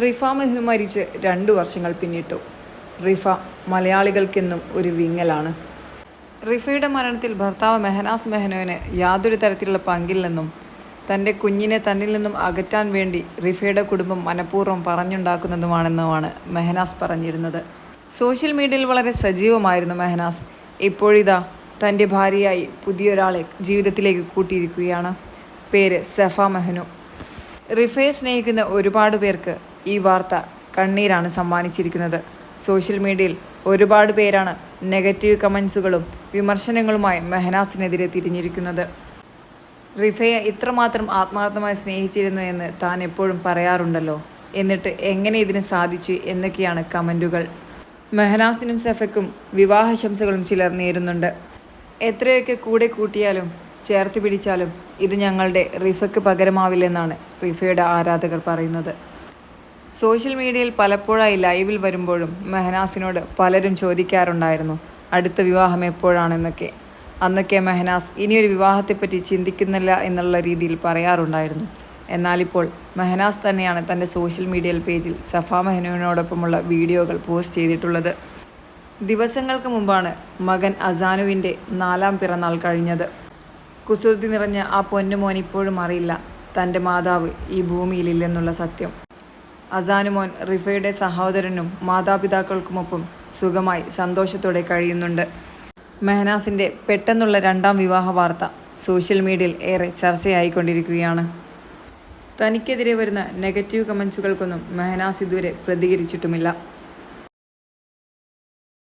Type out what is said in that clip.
റിഫ മെഹ്നു മരിച്ച് രണ്ടു വർഷങ്ങൾ പിന്നിട്ടു. റിഫ മലയാളികൾക്കെന്നും ഒരു വിങ്ങലാണ്. റിഫയുടെ മരണത്തിൽ ഭർത്താവ് മെഹനാസ് മെഹ്നുവിന് യാതൊരു തരത്തിലുള്ള പങ്കില്ലെന്നും തന്റെ കുഞ്ഞിനെ തന്നിൽ നിന്നും അകറ്റാൻ വേണ്ടി റിഫയുടെ കുടുംബം മനഃപൂർവം പറഞ്ഞുണ്ടാക്കുന്നതുമാണെന്നുമാണ് മെഹനാസ് പറഞ്ഞിരുന്നത്. സോഷ്യൽ മീഡിയയിൽ വളരെ സജീവമായിരുന്നു മെഹനാസ്. ഇപ്പോഴിതാ തന്റെ ഭാര്യയായി പുതിയൊരാളെ ജീവിതത്തിലേക്ക് കൂട്ടിയിരിക്കുകയാണ്. പേര് സഫ മെഹനു. റിഫയെ സ്നേഹിക്കുന്ന ഒരുപാട് പേർക്ക് ഈ വാർത്ത കണ്ണീരാണ് സമ്മാനിച്ചിരിക്കുന്നത്. സോഷ്യൽ മീഡിയയിൽ ഒരുപാട് പേരാണ് നെഗറ്റീവ് കമൻസുകളും വിമർശനങ്ങളുമായി മെഹനാസിനെതിരെ തിരിഞ്ഞിരിക്കുന്നത്. റിഫയെ ഇത്രമാത്രം ആത്മാർത്ഥമായി സ്നേഹിച്ചിരുന്നു എന്ന് താൻ എപ്പോഴും പറയാറുണ്ടല്ലോ. എന്നിട്ട് എങ്ങനെ ഇതിന് സാധിച്ചു എന്നൊക്കെയാണ് കമന്റുകൾ മെഹനാസിനും സഫയ്ക്കും വിവാഹശംസകളും ചിലർ നേരുന്നുണ്ട്. എത്രയൊക്കെ കൂടെ കൂട്ടിയാലും ചേർത്ത് പിടിച്ചാലും ഇത് ഞങ്ങളുടെ റിഫയ്ക്ക് പകരമാവില്ലെന്നാണ് റിഫയുടെ ആരാധകർ പറയുന്നത്. സോഷ്യൽ മീഡിയയിൽ പലപ്പോഴായി ലൈവിൽ വരുമ്പോഴും മെഹനാസിനോട് പലരും ചോദിക്കാറുണ്ടായിരുന്നു അടുത്ത വിവാഹം എപ്പോഴാണെന്നൊക്കെ അന്നൊക്കെ മെഹനാസ് ഇനിയൊരു വിവാഹത്തെപ്പറ്റി ചിന്തിക്കുന്നില്ല എന്നുള്ള രീതിയിൽ പറയാറുണ്ടായിരുന്നു. എന്നാലിപ്പോൾ മെഹനാസ് തന്നെയാണ് തന്റെ സോഷ്യൽ മീഡിയൽ പേജിൽ സഫ മെഹനുവിനോടൊപ്പമുള്ള വീഡിയോകൾ പോസ്റ്റ് ചെയ്തിട്ടുള്ളത്. ദിവസങ്ങൾക്ക് മുമ്പാണ് മകൻ അസാനുവിന്റെ നാലാം പിറന്നാൾ കഴിഞ്ഞത്. കുസൃതി നിറഞ്ഞ ആ പൊന്നുമോൻ ഇപ്പോഴും അറിയില്ല തന്റെ മാതാവ് ഈ ഭൂമിയിലില്ലെന്നുള്ള സത്യം. അസാനുമോൻ റിഫയുടെ സഹോദരനും മാതാപിതാക്കൾക്കുമൊപ്പം സുഖമായി സന്തോഷത്തോടെ കഴിയുന്നുണ്ട്. മെഹനാസിന്റെ പെട്ടെന്നുള്ള രണ്ടാം വിവാഹ വാർത്ത സോഷ്യൽ മീഡിയയിൽ ഏറെ ചർച്ചയായിക്കൊണ്ടിരിക്കുകയാണ്. തനിക്കെതിരെ വരുന്ന നെഗറ്റീവ് കമൻസുകൾക്കൊന്നും മെഹനാസ് ഇതുവരെ പ്രതികരിച്ചിട്ടുമില്ല.